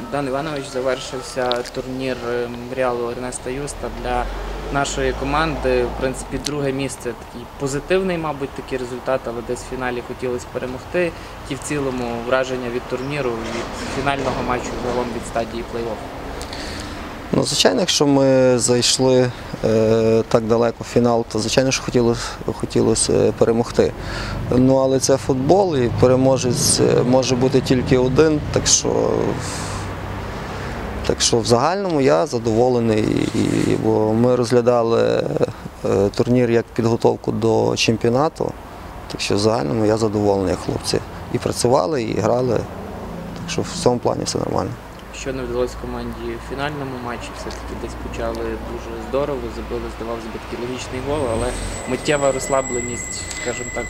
Богдан Іванович завершився турнір е, Реалу Ернеста Юста для нашої команди. В принципі, друге місце такий позитивний, мабуть, такий результат, але десь в фіналі хотілося перемогти. Ті в цілому враження від турніру, від фінального матчу загалом від стадії плей-офф. Ну, звичайно, якщо ми зайшли е, так далеко в фінал, то звичайно що хотілося хотілося е, перемогти. Ну, але це футбол і переможець е, може бути тільки один, так що, так що в загальному я задоволений, бо ми розглядали е, турнір як підготовку до чемпіонату. Так що в загальному я задоволений, хлопці. І працювали, і грали. Так що в цьому плані все нормально. Що не вдалося команді в фінальному матчі, все-таки десь почали дуже здорово, забили, здавалося б, такий логічний гол, але миттєва розслабленість, скажімо так,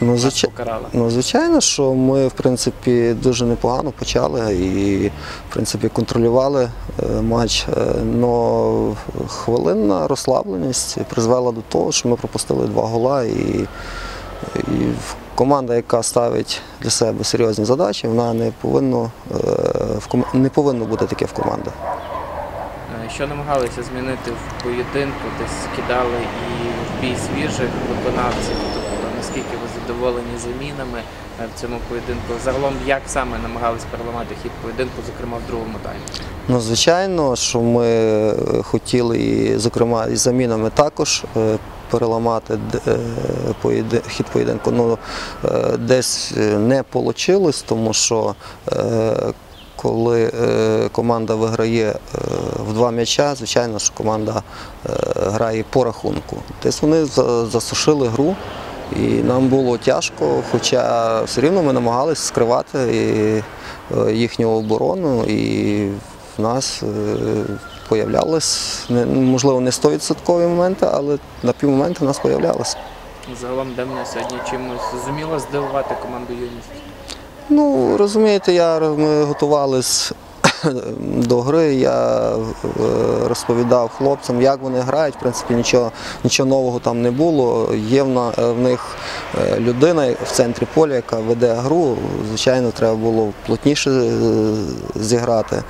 Ну, звичай- Ну, звичайно, що ми в принципі дуже непогано почали і в принципі контролювали е, матч. Але хвилинна розслабленість призвела до того, що ми пропустили два гола. І, і команда, яка ставить для себе серйозні задачі, вона не повинна, е, не повинно бути таке в команди. Е, Що намагалися змінити в поєдинку, десь кидали і в бій свіжих виконавців, наскільки ви задоволені замінами е, в цьому поєдинку? Загалом, як саме намагались переламати хід поєдинку, зокрема в другому таймі? Ну, звичайно, що ми е, хотіли, і, зокрема, і замінами також е, переламати хід поєдинку. Ну, десь не вийшло, тому що коли команда виграє в два м'яча, звичайно, що команда грає по рахунку. Десь вони за- засушили гру. І нам було тяжко, хоча все рівно ми намагалися скривати е, їхню оборону, і в нас е, появлялись, можливо, не 100% моменти, але на півмоменти в нас появлялися. Загалом Демна сьогодні чимось зуміла здивувати команду юність. Ну, розумієте, я, ми готувались до гри, я е, розповідав хлопцям, як вони грають. В принципі, нічого, нічого нового там не було. Є в, них е, людина в центрі поля, яка веде гру. Звичайно, треба було плотніше е, зіграти. Е,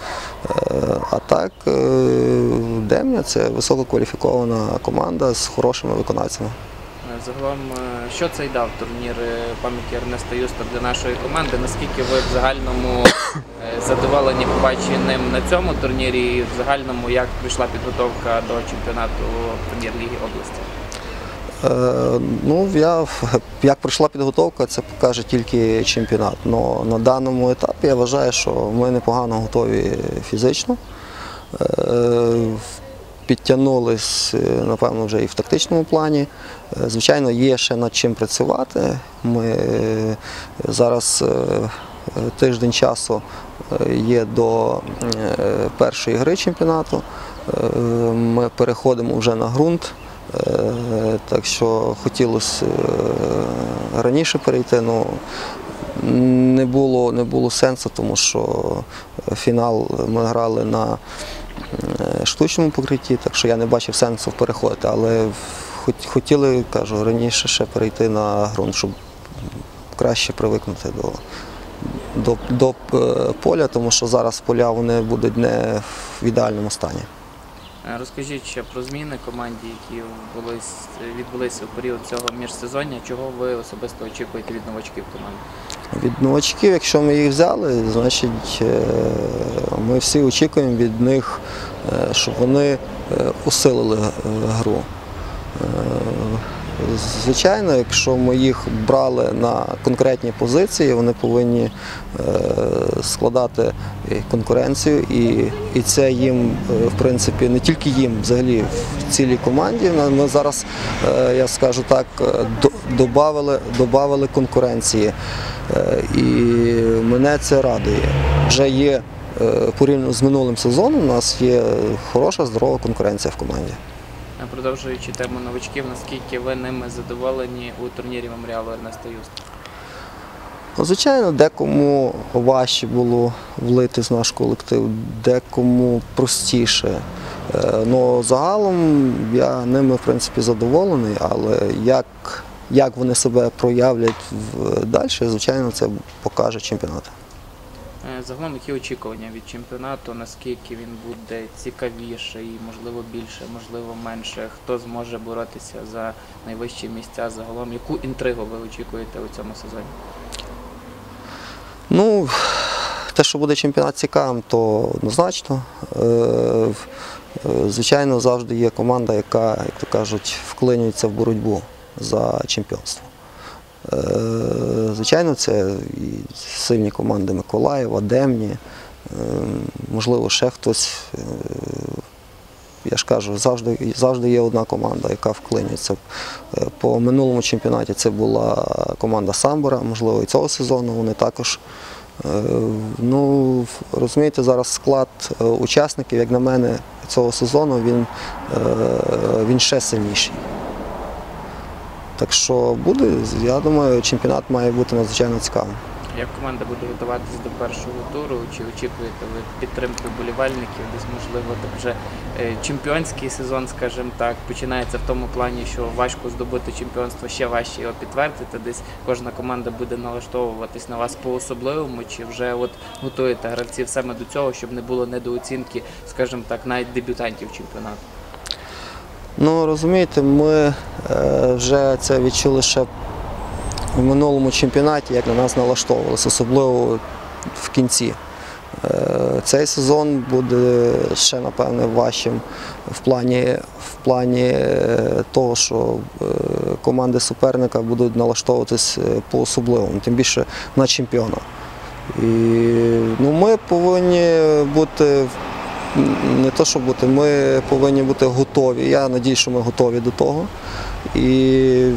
А так, е, Демня це висококваліфікована команда з хорошими виконавцями. Загалом, е, що цей дав турнір е, пам'яті Ернеста Юста для нашої команди? Наскільки ви в загальному е, задоволені побаченим на цьому турнірі і в загальному як прийшла підготовка до чемпіонату прем'єр-ліги області? Е, Ну, я, як пройшла підготовка, це покаже тільки чемпіонат. Но на даному етапі я вважаю, що ми непогано готові фізично. Е, Підтягнулись, е, напевно, вже і в тактичному плані. Е, Звичайно, є ще над чим працювати. Ми е, зараз тиждень часу є до першої гри чемпіонату. Ми переходимо вже на ґрунт. Так що хотілося раніше перейти, але не було, не було сенсу, тому що фінал ми грали на штучному покритті, так що я не бачив сенсу переходити. Але хотіли, кажу, раніше ще перейти на ґрунт, щоб краще привикнути до, до, до е, поля, тому що зараз поля вони будуть не в ідеальному стані. Е, Розкажіть ще про зміни команді, які були, відбулися у період цього міжсезоння. Чого ви особисто очікуєте від новачків команди? Від новачків, якщо ми їх взяли, значить е, ми всі очікуємо від них, е, щоб вони усилили гру. Звичайно, якщо ми їх брали на конкретні позиції, вони повинні е, складати конкуренцію, і, це їм, е, в принципі, не тільки їм, взагалі в цілій команді. Ми- зараз, е, я скажу так, до- добавили, добавили конкуренції. І мене це радує. Вже є порівняно з минулим сезоном, у нас є хороша, здорова конкуренція в команді. Е, Продовжуючи тему новачків, наскільки ви ними задоволені у турнірі меморіалу Ернеста Юста? Ну, Звичайно, декому важче було влити з наш колектив, декому простіше. Е, Ну, загалом я ними в принципі задоволений, але як, як вони себе проявлять далі, звичайно, це покаже чемпіонат. Е, Загалом, які очікування від чемпіонату, наскільки він буде цікавіший, можливо більше, можливо менше, хто зможе боротися за найвищі місця загалом, яку інтригу ви очікуєте у цьому сезоні? Ну, те, що буде чемпіонат цікавим, то однозначно. Е, е, Звичайно, завжди є команда, яка, як то кажуть, вклинюється в боротьбу за чемпіонство. Е, Звичайно, це і сильні команди Миколаєва, Демні, е, можливо, ще хтось. Е, Я ж кажу, завжди, завжди є одна команда, яка вклинюється. По минулому чемпіонаті це була команда Самбора, можливо, і цього сезону вони також. Ну, розумієте, зараз склад учасників, як на мене, цього сезону він, він ще сильніший. Так що буде, я думаю, чемпіонат має бути надзвичайно цікавим. Як команда буде готуватися до першого туру? Чи очікуєте ви підтримки вболівальників? Десь можливо так вже е, чемпіонський сезон, скажімо так, починається в тому плані, що важко здобути чемпіонство, ще важче його підтвердити. Десь кожна команда буде налаштовуватись на вас по-особливому, чи вже от готуєте гравців саме до цього, щоб не було недооцінки, скажімо так, навіть дебютантів чемпіонату. Ну, розумієте, ми е, вже це відчули ще в минулому чемпіонаті, як на нас налаштовувалися, особливо в кінці. Е, Цей сезон буде ще, напевне, важчим в плані, в плані е, того, що команди суперника будуть налаштовуватись е, по-особливому, тим більше на чемпіона. І ну, ми повинні бути не то, що бути, ми повинні бути готові. Я надію, що ми готові до того. І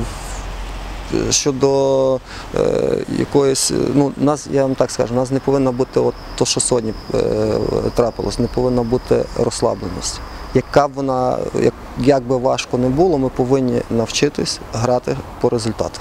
щодо е, якоїсь, ну, нас, я вам так скажу, нас не повинно бути от то, що сьогодні е, трапилось, не повинна бути розслабленість. Яка б вона, як, як би важко не було, ми повинні навчитись грати по результату.